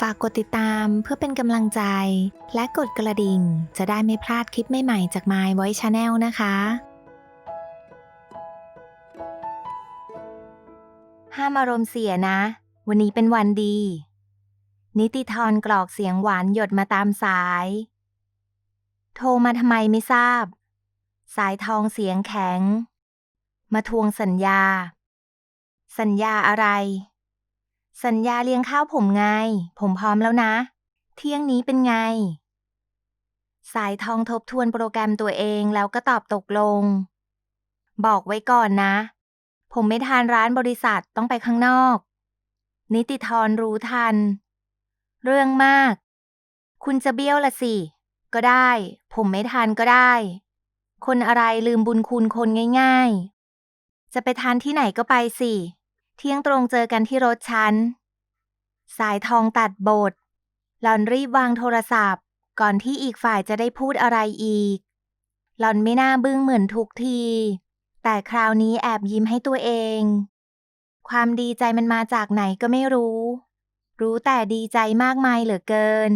ฝากกดติดตามเพื่อเป็นกำลังใจ และกดกระดิ่ง จะได้ไม่พลาดคลิปใหม่ๆจาก My Voice Channel นะคะ ห้ามอารมณ์เสียนะ วันนี้เป็นวันดี นิติธรกรอกเสียงหวานหยดมาตามสาย โทรมาทำไมไม่ทราบ สายทองเสียงแข็ง มาทวงสัญญา สัญญาอะไร สัญญาเลี้ยงข้าวผมไง ผมพร้อมแล้วนะ เที่ยงนี้เป็นไง สายทองทบทวนโปรแกรมตัวเองแล้วก็ตอบตกลง บอกไว้ก่อนนะ ผมไม่ทานร้านบริษัทต้องไปข้างนอก นิติธรรู้ทัน เรื่องมาก คุณจะเบี้ยวละสิ ก็ได้ ผมไม่ทานก็ได้ คนอะไรลืมบุญคุณคนง่าย ๆ จะไปทานที่ไหนก็ไปสิ เที่ยงตรงเจอกันที่รถฉัน สายทองตัดบท หล่อนรีบวางโทรศัพท์ ก่อนที่อีกฝ่ายจะได้พูดอะไรอีก หล่อนไม่น่าบึ้งเหมือนทุกที แต่คราวนี้แอบยิ้มให้ตัวเอง ความดีใจมันมาจากไหนก็ไม่รู้ รู้แต่ดีใจมากมายเหลือเกิน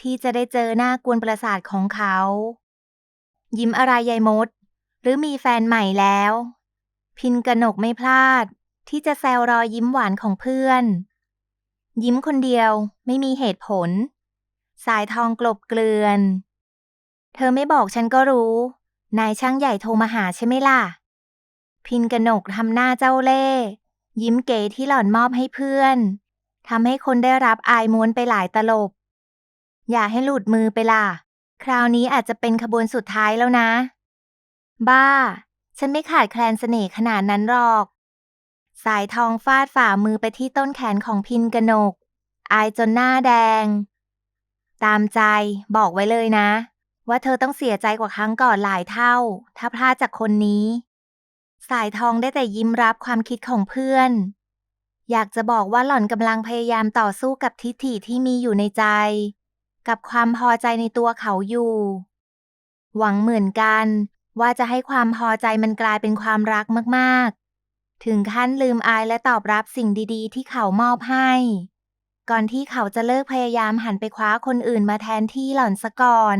ที่จะได้เจอหน้ากวนประสาทของเขา ยิ้มอะไรยายมด หรือมีแฟนใหม่แล้ว พินกนกไม่พลาด ที่จะแซวรอยยิ้มหวานของเพื่อน ยิ้มคนเดียวไม่มีเหตุผล สายทองกลบเกลือน เธอไม่บอกฉันก็รู้ นายช่างใหญ่โทรมาหาใช่ไหมล่ะ พินกนกทำหน้าเจ้าเล่ ยิ้มเก๋ที่หล่อนมอบให้เพื่อนทำให้คนได้รับอายม้วนไปหลายตลบ อย่าให้หลุดมือไปล่ะ คราวนี้อาจจะเป็นขบวนสุดท้ายแล้วนะ บ้า ฉันไม่ขาดแคลนเสน่ห์ขนาดนั้นหรอก สายทองฟาดฝ่ามือไปที่ต้นแขนของพินกนก อายจนหน้าแดง ตามใจบอกไว้เลยนะ ว่าเธอต้องเสียใจกว่าครั้งก่อนหลายเท่า ถ้าพลาดจากคนนี้ สายทองได้แต่ยิ้มรับความคิดของเพื่อน อยากจะบอกว่าหล่อนกำลังพยายามต่อสู้กับทิฐิที่มีอยู่ในใจ กับความพอใจในตัวเขาอยู่ หวังเหมือนกันว่าจะให้ความพอใจมันกลายเป็นความรักมากๆ ถึงขั้นลืมอายและตอบรับสิ่งดีๆ ที่เขามอบให้ ก่อนที่เขาจะเลิกพยายามหันไปคว้าคนอื่นมาแทนที่หล่อนซะก่อน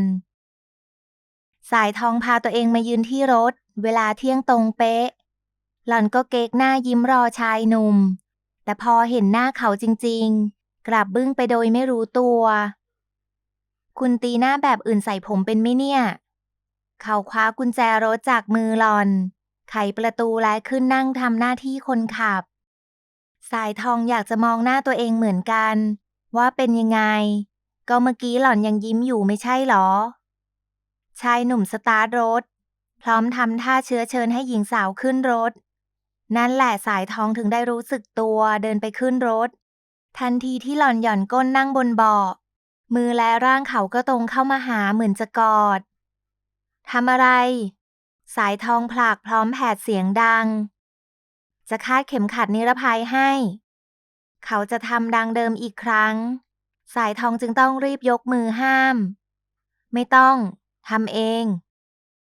สายทองพาตัวเองมายืนที่รถ เวลาเที่ยงตรงเป๊ะ หล่อนก็เก๊กหน้ายิ้มรอชายหนุ่ม แต่พอเห็นหน้าเขาจริงๆ กลับบึ้งไปโดยไม่รู้ตัว คุณตีหน้าแบบอื่นใส่ผมเป็นไหมเนี่ย เขาคว้ากุญแจรถจากมือหลอน ไขประตูและขึ้นนั่งทำหน้าที่คนขับ สายทองอยากจะมองหน้าตัวเองเหมือนกัน ว่าเป็นยังไง ก็เมื่อกี้หล่อนยังยิ้มอยู่ไม่ใช่หรอ ชายหนุ่มสตาร์ทรถ พร้อมทำท่าเชื้อเชิญให้หญิงสาวขึ้นรถ นั่นแหละสายทองถึงได้รู้สึกตัวเดินไปขึ้นรถ ทันทีที่หล่อนหย่อนก้นนั่งบนเบาะมือและร่างเขาก็ตรงเข้ามาหาเหมือนจะกอดทำอะไร สายทองผลากพร้อมแผดเสียงดัง จะคาดเข็มขัดนิรภัยให้ เขาจะทำดังเดิมอีกครั้ง สายทองจึงต้องรีบยกมือห้าม ไม่ต้องทำเอง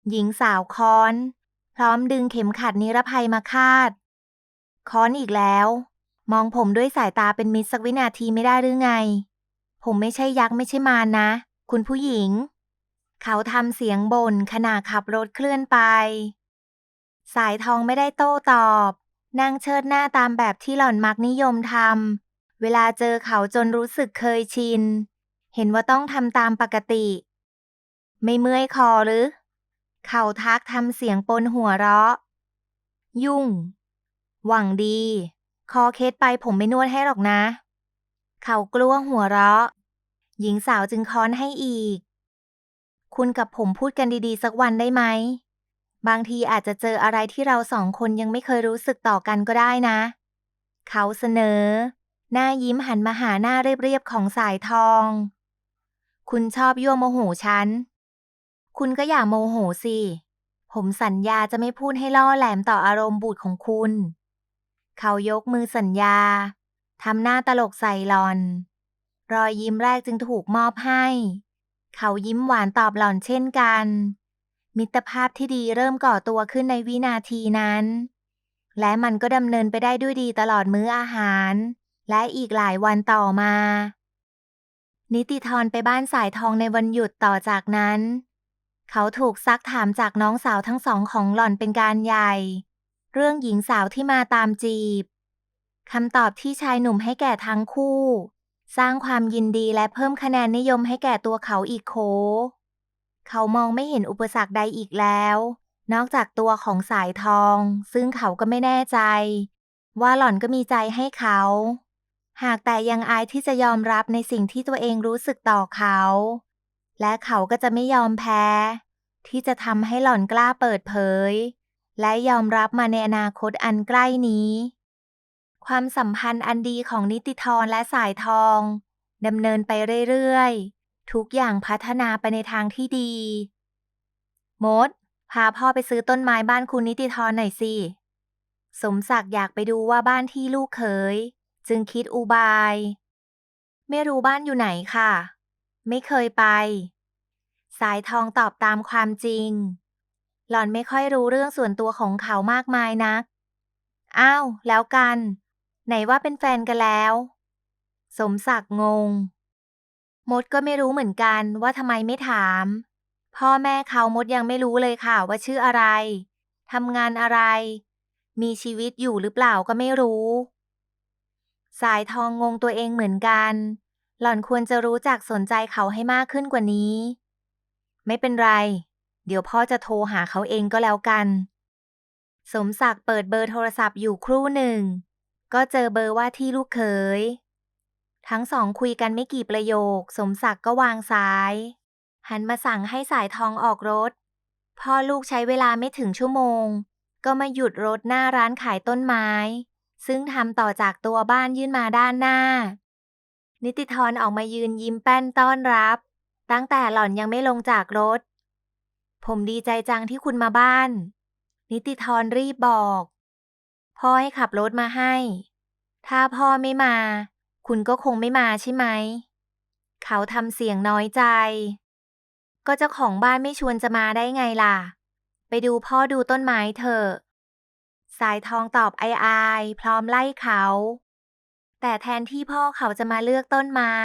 หญิงสาวค้อน พร้อมดึงเข็มขัดนิรภัยมาคาด ค้อนอีกแล้ว มองผมด้วยสายตาเป็นมิตรสักวินาทีไม่ได้หรือไง ผมไม่ใช่ยักษ์ไม่ใช่มารนะ คุณผู้หญิง เขาทำเสียงบ่นขณะขับรถเคลื่อนไป สายทองไม่ได้โต้ตอบนั่งเชิดหน้าตามแบบที่หล่อนมักนิยมทำเวลาเจอเขาจนรู้สึกเคยชิน เห็นว่าต้องทำตามปกติ ไม่เมื่อยคอหรือ เขาทักทำเสียงปนหัวเราะ ยุ่ง หวังดี คอเคสไปผมไม่นวดให้หรอกนะ เขากลัวหัวเราะ หญิงสาวจึงค้อนให้อีก คุณกับผมพูดกันดีๆ สักวันได้ไหม บางทีอาจจะเจออะไรที่เราสองคนยังไม่เคยรู้สึกต่อกันก็ได้นะ เขาเสนอ หน้ายิ้มหันมาหาหน้าเรียบๆของสายทอง คุณชอบยั่วโมโหฉัน คุณก็อย่าโมโหสิ ผมสัญญาจะไม่พูดให้ล่อแหลมต่ออารมณ์บูดของคุณ เขายกมือสัญญาทำหน้าตลกใส่หลอน รอยยิ้มแรกจึงถูกมอบให้ เขายิ้มหวานตอบหล่อนเช่นกัน มิตรภาพที่ดีเริ่มก่อตัวขึ้นในวินาทีนั้น และมันก็ดำเนินไปได้ด้วยดีตลอดมื้ออาหาร และอีกหลายวันต่อมา นิติธรไปบ้านสายทองในวันหยุดต่อจากนั้น เขาถูกซักถามจากน้องสาวทั้งสองของหล่อนเป็นการใหญ่ เรื่องหญิงสาวที่มาตามจีบคำตอบที่ชายหนุ่มให้แก่ทั้งคู่ สร้างความยินดีและเพิ่มคะแนนนิยมให้แก่ตัวเขาอีกโค เขามองไม่เห็นอุปสรรคใดอีกแล้ว นอกจากตัวของสายทอง ซึ่งเขาก็ไม่แน่ใจ ว่าหล่อนก็มีใจให้เขา หากแต่ยังอายที่จะยอมรับในสิ่งที่ตัวเองรู้สึกต่อเขา และเขาก็จะไม่ยอมแพ้ ที่จะทำให้หล่อนกล้าเปิดเผย และยอมรับมาในอนาคตอันใกล้นี้ ความสัมพันธ์อันดีของนิติธรและสายทองดำเนินไปเรื่อยๆ ทุกอย่างพัฒนาไปในทางที่ดี มด พาพ่อไปซื้อต้นไม้บ้านคุณนิติธรหน่อยสิ สมศักดิ์อยากไปดูว่าบ้านที่ลูกเขย จึงคิดอุบาย ไม่รู้บ้านอยู่ไหนค่ะ ไม่เคยไป สายทองตอบตามความจริง หล่อนไม่ค่อยรู้เรื่องส่วนตัวของเขามากมายนัก อ้าว แล้วกัน ไหนว่าเป็นแฟนกันแล้ว สมศักดิ์งง มดก็ไม่รู้เหมือนกันว่าทำไมไม่ถาม พ่อแม่เขามดยังไม่รู้เลยค่ะว่าชื่ออะไรทำงานอะไร มีชีวิตอยู่หรือเปล่าก็ไม่รู้ สายทองงงตัวเองเหมือนกัน หล่อนควรจะรู้จักสนใจเขาให้มากขึ้นกว่านี้ ไม่เป็นไร เดี๋ยวพ่อจะโทรหาเขาเองก็แล้วกัน สมศักดิ์เปิดเบอร์โทรศัพท์อยู่ครู่หนึ่ง ก็เจอเบอร์ว่าที่ลูกเขย ทั้งสองคุยกันไม่กี่ประโยค สมศักดิ์ก็วางสาย หันมาสั่งให้สายทองออกรถ พ่อลูกใช้เวลาไม่ถึงชั่วโมง ก็มาหยุดรถหน้าร้านขายต้นไม้ ซึ่งทำต่อจากตัวบ้านยื่นมาด้านหน้า นิติธรออกมายืนยิ้มแป้นต้อนรับ ตั้งแต่หล่อนยังไม่ลงจากรถ ผมดีใจจังที่คุณมาบ้าน นิติธรรีบบอก พ่อให้ขับรถมาให้ ถ้าพ่อไม่มา คุณก็คงไม่มาใช่ไหม เขาทำเสียงน้อยใจ ก็เจ้าของบ้านไม่ชวนจะมาได้ไงล่ะ ไปดูพ่อดูต้นไม้เถอะ สายทองตอบไออายพร้อมไล่เขา แต่แทนที่พ่อเขาจะมาเลือกต้นไม้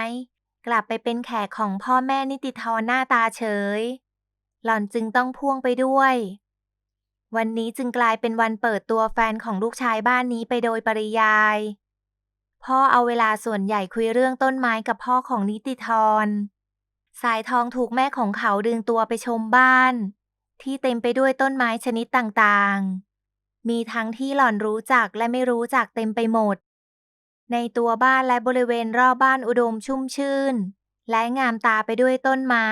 กลับไปเป็นแขกของพ่อแม่นิติธรหน้าตาเฉย หล่อนจึงต้องพ่วงไปด้วย วันนี้จึงกลายเป็นวันเปิดตัวแฟนของลูกชายบ้านนี้ไปโดยปริยาย พ่อเอาเวลาส่วนใหญ่คุยเรื่องต้นไม้กับพ่อของนิติธร สายทองถูกแม่ของเขาดึงตัวไปชมบ้าน ที่เต็มไปด้วยต้นไม้ชนิดต่างๆ มีทั้งที่หล่อนรู้จักและไม่รู้จักเต็มไปหมด ในตัวบ้านและบริเวณรอบบ้านอุดมชุ่มชื่น และงามตาไปด้วยต้นไม้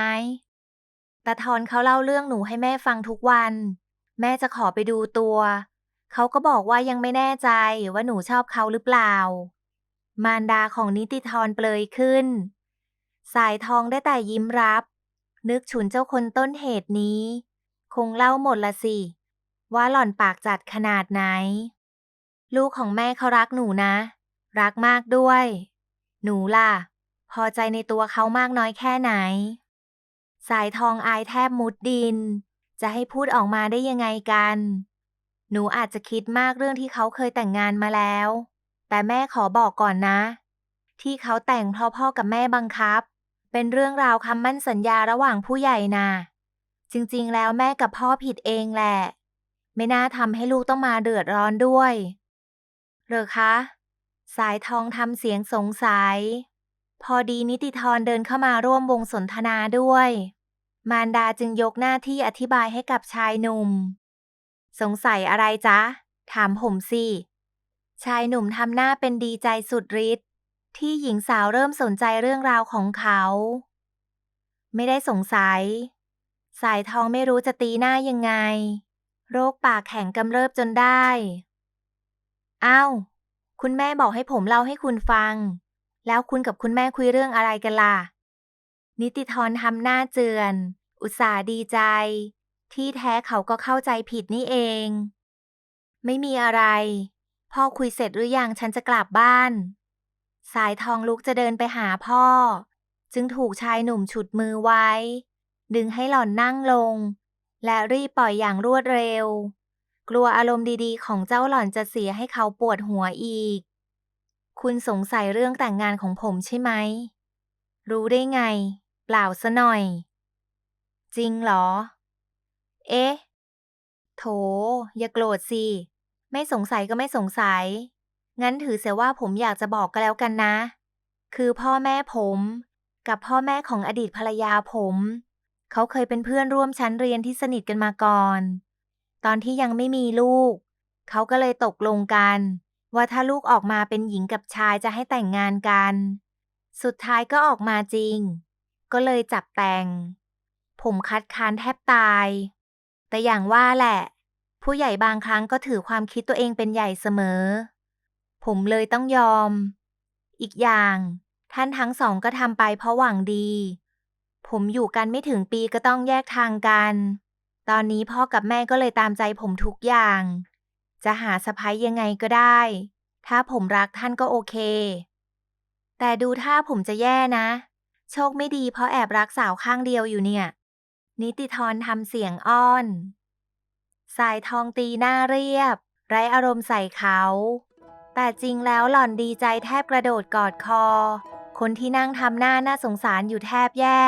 ตาทอนเขาเล่าเรื่องหนูให้แม่ฟังทุกวัน แม่จะขอไปดูตัว เขาก็บอกว่ายังไม่แน่ใจว่าหนูชอบเขาหรือเปล่า มารดาของนิติธรเปลยขึ้น สายทองได้แต่ยิ้มรับ นึกฉุนเจ้าคนต้นเหตุนี้ คงเล่าหมดละสิ ว่าหล่อนปากจัดขนาดไหน ลูกของแม่เขารักหนูนะ รักมากด้วย หนูล่ะ พอใจในตัวเขามากน้อยแค่ไหน สายทองอายแทบมุดดิน จะให้พูดออกมาได้ยังไงกัน หนูอาจจะคิดมากเรื่องที่เขาเคยแต่งงานมาแล้ว แต่แม่ขอบอกก่อนนะ ที่เขาแต่งเพราะพ่อกับแม่บังคับ เป็นเรื่องราวคำมั่นสัญญาระหว่างผู้ใหญ่นะจริงๆ แล้วแม่กับพ่อผิดเองแหละ ไม่น่าทำให้ลูกต้องมาเดือดร้อนด้วยเหรอคะ สายทองทำเสียงสงสัย พอดีนิติธรเดินเข้ามาร่วมวงสนทนาด้วย มารดาจึงยกหน้าที่อธิบายให้กับชายหนุ่ม สงสัยอะไรจ๊ะ ถามผมสิ ชายหนุ่มทำหน้าเป็นดีใจสุดฤทธิ์ที่หญิงสาวเริ่มสนใจเรื่องราวของเขา ไม่ได้สงสัย สายทองไม่รู้จะตีหน้ายังไง โรคปากแข็งกำเริบจนได้อ้าวคุณแม่บอกให้ผมเล่าให้คุณฟัง แล้วคุณกับคุณแม่คุยเรื่องอะไรกันล่ะ นิติธรทำหน้าเจือน อุตส่าห์ดีใจ ที่แท้เขาก็เข้าใจผิดนี่เอง ไม่มีอะไร พ่อคุยเสร็จหรือยังฉันจะกลับบ้าน สายทองลุกจะเดินไปหาพ่อ จึงถูกชายหนุ่มฉุดมือไว้ ดึงให้หล่อนนั่งลง และรีบปล่อยอย่างรวดเร็ว กลัวอารมณ์ดีๆ ของเจ้าหล่อนจะเสียให้เขาปวดหัวอีก คุณสงสัยเรื่องแต่งงานของผมใช่ไหม รู้ได้ไง เปล่าซะหน่อย จริงเหรอ เอ๊ะ โถ อย่าโกรธสิ ไม่สงสัยก็ไม่สงสัย งั้นถือเสียว่าผมอยากจะบอกก็แล้วกันนะ คือพ่อแม่ผม กับพ่อแม่ของอดีตภรรยาผม เขาเคยเป็นเพื่อนร่วมชั้นเรียนที่สนิทกันมาก่อน ตอนที่ยังไม่มีลูก เขาก็เลยตกลงกัน ว่าถ้าลูกออกมาเป็นหญิงกับชายจะให้แต่งงานกัน สุดท้ายก็ออกมาจริง ก็เลยจับแต่ง ผมคัดค้านแทบตาย แต่อย่างว่าแหละ ผู้ใหญ่บางครั้งก็ถือความคิดตัวเองเป็นใหญ่เสมอ ผมเลยต้องยอม อีกอย่าง ท่านทั้งสองก็ทำไปเพราะหวังดี ผมอยู่กันไม่ถึงปีก็ต้องแยกทางกัน ตอนนี้พ่อกับแม่ก็เลยตามใจผมทุกอย่าง จะหาสะพ้ยยังไงก็ได้ ถ้าผมรักท่านก็โอเค แต่ดูท่าผมจะแย่นะ โชคไม่ดีเพราะแอบรักสาวข้างเดียวอยู่เนี่ย นิติธรทำเสียงอ้อน สายทองตีหน้าเรียบ ไร้อารมณ์ใส่เขา แต่จริงแล้วหล่อนดีใจแทบกระโดดกอดคอ คนที่นั่งทำหน้าน่าสงสารอยู่แทบแย่